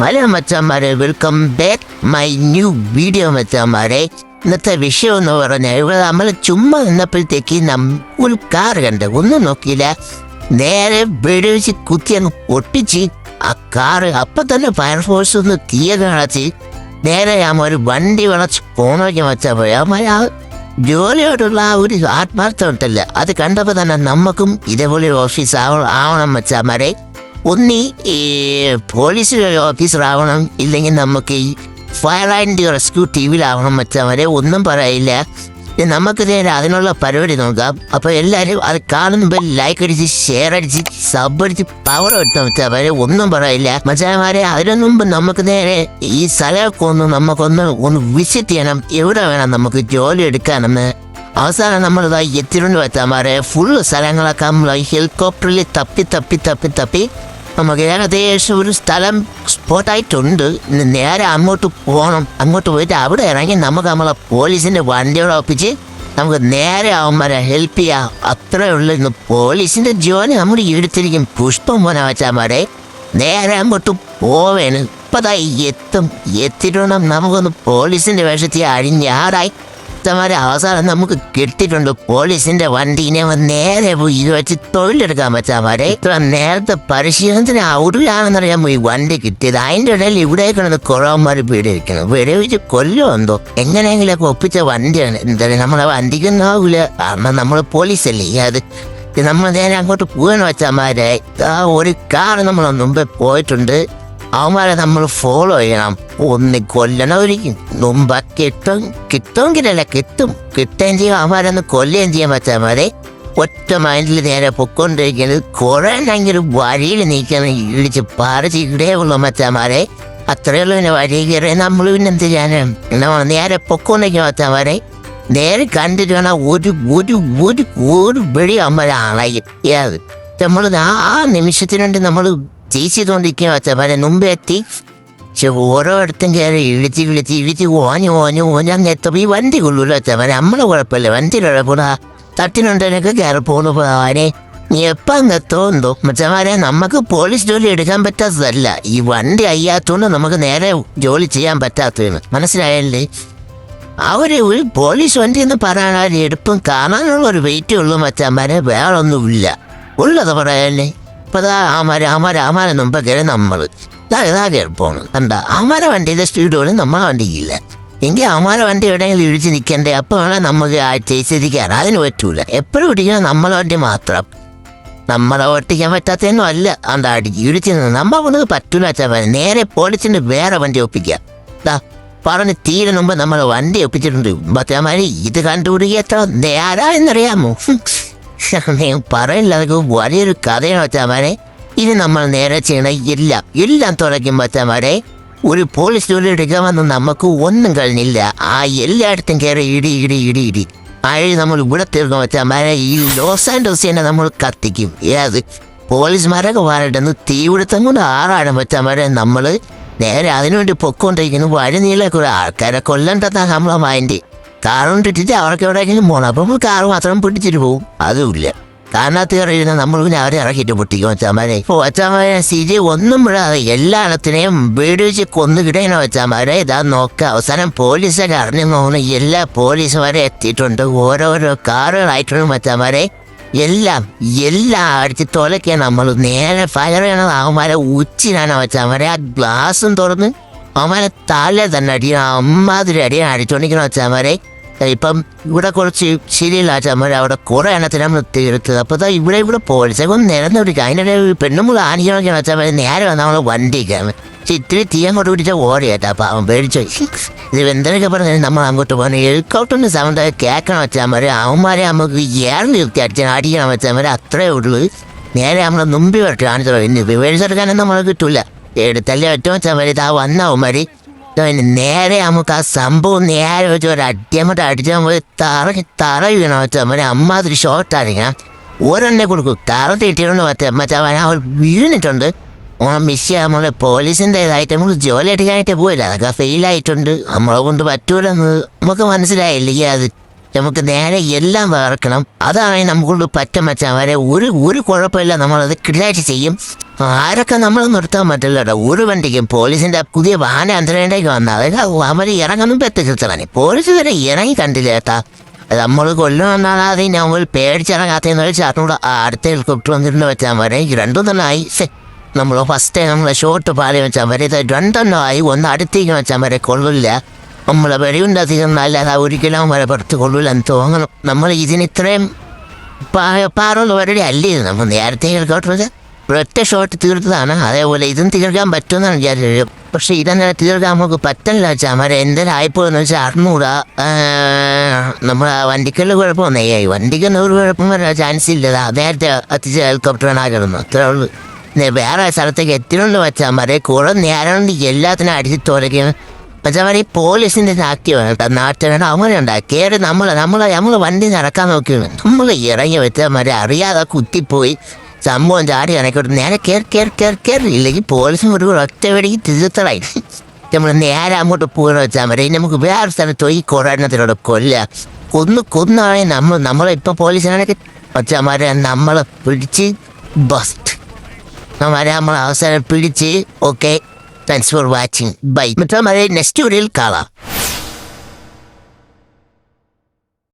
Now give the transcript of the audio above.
Hello മച്ചന്മാരെ welcome back my new video മച്ചന്മാരെ ഇന്നത്തെ വിഷയം എന്ന് പറഞ്ഞാൽ നമ്മൾ ചുമ്മാ നിന്നപ്പോഴത്തേക്ക് നം ഒരു കാർ കണ്ട്. ഒന്നും നോക്കിയില്ല. നേരെ വെടിവെച്ച് കുത്തി അങ്ങ് പൊട്ടിച്ച് ആ കാറ് അപ്പം തന്നെ ഫയർഫോഴ്സ് ഒന്ന് തീയ കാണിച്ച് നേരെ ഞാൻ ഒരു വണ്ടി വളച്ച് പോണോക്കി വെച്ചാൽ പോയി അമ്മ ആ ജോലിയോടുള്ള ആ ഒരു ആത്മാർത്ഥം അത് കണ്ടപ്പോൾ തന്നെ നമുക്കും ഇതേപോലെ ഓഫീസ് ആവണം ആവണം മച്ചാമാരെ. ഒന്നി ഈ പോലീസ് ഓഫീസറാവണം ഇല്ലെങ്കിൽ നമുക്ക് ഈ ഫയർ ആൻഡ് റെസ്ക്യൂ ടീമിലാവണം മറ്റവരെ ഒന്നും പറയില്ല. നമുക്ക് നേരെ അതിനുള്ള പരിപാടി നോക്കാം. അപ്പോൾ എല്ലാവരും അത് കാണുമ്പോൾ ലൈക്ക് അടിച്ച് ഷെയർ അടിച്ച് സബ് അടിച്ച് പവർ ഇട്ടോ മച്ചാമാരെ ഒന്നും പറയില്ല. മച്ചാമാരെ അതിനു മുമ്പ് നമുക്ക് നേരെ ഈ സ്ഥലമൊക്കെ ഒന്ന് നമുക്കൊന്ന് ഒന്ന് വിസിറ്റ് ചെയ്യണം. എവിടെ വേണം നമുക്ക് ജോലി എടുക്കാനെന്ന്. അവസാനം നമ്മളിതാ എത്തിരുണ്ട് വെച്ചാമാരെ ഫുൾ സ്ഥലങ്ങളൊക്കെ നമ്മൾ ഹെലികോപ്റ്ററിൽ തപ്പി തപ്പി തപ്പി തപ്പി. നമുക്ക് ഏകദേശം ഒരു സ്ഥലം സ്പോട്ടായിട്ടുണ്ട്. നേരെ അങ്ങോട്ട് പോകണം അങ്ങോട്ട് പോയിട്ട് അവിടെ ഇറങ്ങി നമുക്ക് നമ്മളെ പോലീസിന്റെ വണ്ടിയോടെ ഒപ്പിച്ച് നമുക്ക് നേരെ അവന്മാരെ ഹെൽപ്പ് ചെയ്യാം. അത്രേ ഉള്ളൂ. ഇന്ന് പോലീസിന്റെ ജോലി നമ്മൾ എടുത്തിരിക്കും പുഷ്പം പോലെ വെച്ചാമാരെ. നേരെ അങ്ങോട്ട് പോവേണ്. ഇപ്പതായി എത്തും. എത്തിട്ടുണ്ടെങ്കിൽ നമുക്കൊന്ന് പോലീസിന്റെ വേഷത്തിൽ അഴിഞ്ഞാടായി ഇത്തമാരെ അവസാനം നമുക്ക് കിട്ടിയിട്ടുണ്ട്. പോലീസിന്റെ വണ്ടീനെ നേരെ ഇത് വെച്ച് തൊഴിലെടുക്കാൻ പറ്റാമാരെ ഇത്ര നേരത്തെ പരിശീലനത്തിന് അവിടെയാണെന്നറിയാൻ ഈ വണ്ടി കിട്ടിയത്. അതിന്റെ ഇടയിൽ ഇവിടെ കിടന്ന് കുറവന്മാർ പീഡിരിക്കണം വെടിവെച്ച് കൊല്ലോ എന്തോ. എങ്ങനെയെങ്കിലൊക്കെ ഒപ്പിച്ച വണ്ടിയാണ്. എന്താ നമ്മളെ വണ്ടിക്കൊന്നും ആവൂല. കാരണം നമ്മൾ പോലീസല്ലേ. അത് നമ്മൾ നേരെ അങ്ങോട്ട് പോകാൻ വെച്ചാമാരെ ആ ഒരു കാർ നമ്മൾ മുമ്പേ പോയിട്ടുണ്ട്. അവന്മാരെ നമ്മൾ ഫോളോ ചെയ്യണം. ഒന്ന് കൊല്ലണമായിരിക്കും മുമ്പ് കിട്ടും കിട്ടുമെങ്കിലല്ല കിട്ടും. കിട്ടുകയും ചെയ്യും അവന്മാരൊന്ന് കൊല്ലുകയും ചെയ്യാൻ പറ്റാൻ മതി ഒറ്റ മൈൻഡിൽ നേരെ പൊക്കൊണ്ടിരിക്കുന്നത് കുറെ ഭയങ്കര വഴിയിൽ നീക്കാൻ ഇടിച്ച് പാറിച്ച് ഇടേ ഉള്ളു മച്ചാമാരെ അത്രയുള്ള പിന്നെ വഴി കയറി നമ്മൾ പിന്നെ എന്ത് ചെയ്യാനും നേരെ പൊക്കൊണ്ടിരിക്കാൻ മച്ചാമാരെ നേരെ കണ്ടിട്ട് വേണം ഒരു ഒരു ഒരു ഒരു വെടി അമ്മ ആളായി. നമ്മൾ ആ നിമിഷത്തിനുണ്ട് നമ്മൾ വെച്ചാൽ പല മുമ്പേ എത്തി പക്ഷെ ഓരോരുത്തും കയറി ഇഴിച്ച് വിളിച്ച് ഇഴിച്ച് ഓഞ്ഞ് ഓഞ്ഞ് ഓഞ്ഞ് അങ്ങ് എത്തുമ്പോൾ ഈ വണ്ടി കൊള്ളൂല്ലോ പല നമ്മളെ കുഴപ്പമില്ല. വണ്ടി കുഴപ്പമില്ല തട്ടിനുണ്ടനൊക്കെ കയറി പോകുന്നു പോവാനെ നീ എപ്പം അങ്ങ് എത്തോന്തോ മച്ചമാരെ നമുക്ക് പോലീസ് ജോലി എടുക്കാൻ പറ്റാത്തതല്ല. ഈ വണ്ടി അയ്യാത്തോണ്ട് നമുക്ക് നേരെ ജോലി ചെയ്യാൻ പറ്റാത്തതാണ്. മനസ്സിലായല്ലേ? അവർ ഒരു പോലീസ് വണ്ടി എന്ന് പറയാൻ എടുപ്പും കാണാനുള്ള ഒരു വെയിറ്റേ ഉള്ളൂ മച്ചന്മാരെ വേറൊന്നുമില്ല. ഉള്ളത് പറയാല്ലേ? ഇപ്പൊ ദാ അമര അമര അമര മുമ്പ് കയറി നമ്മൾ ഇതാ ഇതാ കയറി കണ്ട അമര വണ്ടിയുടെ സ്പീഡോട് നമ്മളെ വണ്ടിക്കില്ല എങ്കിൽ അമര വണ്ടി എവിടെയെങ്കിലും ഇടിച്ച് നിൽക്കണ്ടേ അപ്പോൾ വേണേൽ നമുക്ക് ചേച്ചിരിക്കാൻ അതിന് പറ്റൂല. എപ്പോഴും ഇടിക്കണം നമ്മളെ വണ്ടി മാത്രം. നമ്മളെ ഓട്ടിക്കാൻ പറ്റാത്തതൊന്നും അല്ല. അന്ത അടി ഇടിച്ച് നമ്മ കൊണ്ട് പറ്റൂല. നേരെ പോലീസിന്റെ വേറെ വണ്ടി ഒപ്പിക്കാം. ദാ പറഞ്ഞ് തീരെ മുമ്പ് നമ്മൾ വണ്ടി ഒപ്പിച്ചിട്ടുണ്ട്. മറ്റേമാരി ഇത് കണ്ടുപിടിക്കുക എത്ര നേരാ എന്നറിയാമോ? പറയില്ല അതൊക്കെ വലിയൊരു കഥയാണ് വെച്ചാമാരെ ഇത് നമ്മൾ നേരെ ചെയ്യണ എല്ലാം എല്ലാം തുറയ്ക്കും വെച്ചാമാരെ ഒരു പോലീസ് ജോലി എടുക്കാൻ വന്ന് നമുക്ക് ഒന്നും കഴിഞ്ഞില്ല. ആ എല്ലായിടത്തും കയറി ഇടി ഇടി ഇടി ഇടി. അഴി നമ്മൾ ഇവിടെ തീർക്കാൻ വെച്ചാൽ ഈ ലോസ് ആൻഡോസ് തന്നെ നമ്മൾ കത്തിക്കും. ഏത് പോലീസുമാരൊക്കെ വരട്ടെന്ന് തീപിടുത്തം കൊണ്ട് ആറാടും വെച്ചാൽ നമ്മൾ നേരെ അതിനുവേണ്ടി പൊക്കോണ്ടിരിക്കുന്നു. വഴി നീളെ കൂടെ ആൾക്കാരെ കൊല്ലണ്ടെന്നാ നമ്മളെ മൈൻഡ് കാറുകൊണ്ടിട്ടിട്ട് അവർക്ക് എവിടെയെങ്കിലും പോകണം അപ്പം കാറ് മാത്രം പിടിച്ചിട്ട് പോകും. അതുമില്ല. കാരണത്ത് കയറിയിരുന്ന നമ്മൾ പിന്നെ അവരെ ഇറക്കിയിട്ട് പൊട്ടിക്കും വെച്ചാമാരെ ഇപ്പോൾ വെച്ചാമാരെ സ്ഥിതി ഒന്നും വിടാതെ എല്ലാ ഇടത്തിനെയും വെടിവെച്ച് കൊന്നുകിടേനെ വെച്ചാമാരെ ഇതാ നോക്ക അവസാനം പോലീസൊക്കെ അറിഞ്ഞു നോക്കണം എല്ലാ പോലീസുമാരെ എത്തിയിട്ടുണ്ട്. ഓരോരോ കാറുകളായിട്ടുണ്ട് വെച്ചാമാരെ എല്ലാം എല്ലാം അടിച്ച് തുലയ്ക്കാൻ നമ്മൾ നേരെ ഫയർ ചെയ്യണത് അവന്മാരെ ഉച്ചിനാണ് വെച്ചാമാരെ ആ ഗ്ലാസും തുറന്ന് അവനെ തല തന്നെ അടിക്കണം അമ്മാതിരി അടി അടിച്ചോണ്ടിരിക്കണം വെച്ചാമാരെ ഇപ്പം ഇവിടെ കുറച്ച് ശരിയില്ല ചമ്മര അവിടെ കുറെ എണ്ണത്തിന് നമ്മൾ തീർത്തത്. അപ്പോൾ ഇതാ ഇവിടെ ഇവിടെ പോലീസ് ഒന്ന് നിരന്ന് പിടിക്കുക അതിന്റെ പെണ്ണുമ്പോൾ ആനിക്കണമൊക്കെ വെച്ചാൽ നേരെ വന്നാൽ നമ്മൾ വണ്ടി കയറും പക്ഷെ ഇത്തിരി തീ അങ്ങോട്ട് പിടിച്ച ഓടിയേട്ടാ അവൻ പേടിച്ചു? ഇത് എന്തൊക്കെ പറഞ്ഞാൽ നമ്മൾ അങ്ങോട്ട് പോകണം ഹെലികോപ്റ്ററിന്റെ സൗണ്ട് കേൾക്കണം വെച്ചാൽ മതി അവന്മാരെ നമുക്ക് ഏറെ നിർത്തി അടിച്ചാൽ അടിക്കണം വെച്ചാൽ മതി അത്രേ ഉള്ളൂ. നേരെ നമ്മളെ മുമ്പിൽ വരട്ടെ. കാണിച്ചോ ഇനി റിവേഴ്സ് എടുക്കാനൊന്നും നമ്മൾ കിട്ടൂല. എടുത്തല്ലേ? ഏറ്റവും മതി ഇതാ വന്ന ഉമ്മരി നേരെ നമുക്ക് ആ സംഭവം നേരെ വെച്ച് ഒരു അടിയമ്മട്ട് അടിച്ചാൽ നമ്മൾ തറ തറ വീണ മതി അമ്മാതിരി ഷോർട്ടായിരിക്കണം ഒരെണ്ണെ കൊടുക്കും. തറ തീറ്റിട്ടുണ്ട് മറ്റേ മറ്റേ അവൾ വീണിട്ടുണ്ട്. ഓണം മിസ് നമ്മളെ പോലീസിന്റെ ഇതായിട്ട് നമ്മൾ ജോലി എടുക്കാനായിട്ട് പോയില്ല. അതൊക്കെ ഫെയിലായിട്ടുണ്ട് നമ്മളെ കൊണ്ട് പറ്റൂലെന്ന് നമുക്ക് മനസ്സിലായില്ലേ അത് നമുക്ക് നേരെ എല്ലാം വേർക്കണം അതാണ് നമുക്കുള്ള പറ്റം വെച്ചാൽ വരെ ഒരു ഒരു കുഴപ്പമില്ല. നമ്മളത് ക്ലിയർ ചെയ്യും. ആരൊക്കെ നമ്മൾ നിർത്താൻ പറ്റില്ല കേട്ടോ ഒരു വണ്ടിക്കും പോലീസിന്റെ പുതിയ വാഹന അന്തരേണ്ടേക്ക് വന്ന. അതായത് അവർ ഇറങ്ങുന്നു പറ്റിച്ചിട്ടാണ് പോലീസ് വരെ ഇറങ്ങി കണ്ടില്ല നമ്മൾ കൊല്ലുമെന്നാതെ നമ്മൾ പേടിച്ചിറങ്ങാത്തതെന്ന് വെച്ചാൽ ആ അടുത്ത ഹെലികോപ്റ്റർ വന്നിട്ട് വെച്ചാൽ വരെ രണ്ടും തന്നെ ആയി. നമ്മൾ ഫസ്റ്റ് നമ്മളെ ഷോർട്ട് പാലി വെച്ചാൽ വരെ ഇത് രണ്ടെണ്ണം ആയി. ഒന്ന് അടുത്തേക്ക് വെച്ചാൽ വരെ കൊള്ളില്ല. നമ്മളെ വെടിയുണ്ട് അധികം നല്ലത്. ഒരിക്കലും വരെ പുറത്ത് കൊള്ളൂല എന്ന് തോന്നണം. നമ്മൾ ഇതിന് ഇത്രയും പാറുള്ള പരിപാടി അല്ലേ നമ്മൾ നേരത്തെ കേൾക്കാട്ടുള്ളത് ഒറ്റ ഷോട്ട് തീർത്തതാണ്. അതേപോലെ ഇതും തീർക്കാൻ പറ്റുമെന്നാണ് വിചാരിച്ചത്. പക്ഷെ ഇതങ്ങനെ തീർക്കാൻ നമുക്ക് പറ്റില്ല വെച്ചാൽ മര എന്തെങ്കിലും ആയിപ്പോയെന്ന് വെച്ചാൽ അറിഞ്ഞൂടാ നമ്മൾ വണ്ടിക്കുള്ള കുഴപ്പമൊന്നേ വണ്ടിക്കൊന്നും ഒരു കുഴപ്പം വരാൻ ചാൻസ് ഇല്ല. ദാ നേരത്തെ എത്തിച്ച ഹെലികോപ്റ്ററിനായിരുന്നു അത്രേ ഉള്ളൂ. വേറെ സ്ഥലത്തേക്ക് എത്തിയിട്ടുണ്ട് വെച്ചാൽ മര കുളം നേരം എല്ലാത്തിനും അടിച്ച് തുലയ്ക്കും വെച്ചാൽ ഈ പോലീസിന്റെ കേട്ടോ നാട്ടുകാരുടെ അവനുണ്ടാ കയറി നമ്മൾ നമ്മൾ നമ്മൾ വണ്ടി നടക്കാൻ നോക്കിയാണ് നമ്മൾ ഇറങ്ങി വെച്ചവരെ അറിയാതെ കുത്തിപ്പോയി സംഭവം ചാടി കണക്കോട്ട് നേരെ കയറി കയറി കയറി കയറി ഇല്ലെങ്കിൽ പോലീസും ഒരു ഒറ്റ വെടിക്ക് നമ്മൾ നേരെ അങ്ങോട്ട് പോകണമെന്ന് വെച്ചാൽ മതി. നമുക്ക് വേറെ സ്ഥലത്ത് പോയി കൊറോണത്തിനോട് കൊല്ല കൊന്നു കൊന്നാണെ നമ്മൾ നമ്മളിപ്പോൾ പോലീസിനാണെങ്കിൽ പച്ചമാരെ നമ്മളെ പിടിച്ച് ബസ്റ്റ് നമ്മളെ നമ്മൾ അവസരം പിടിച്ച് okay Thanks for watching. Bye. Mata mare next.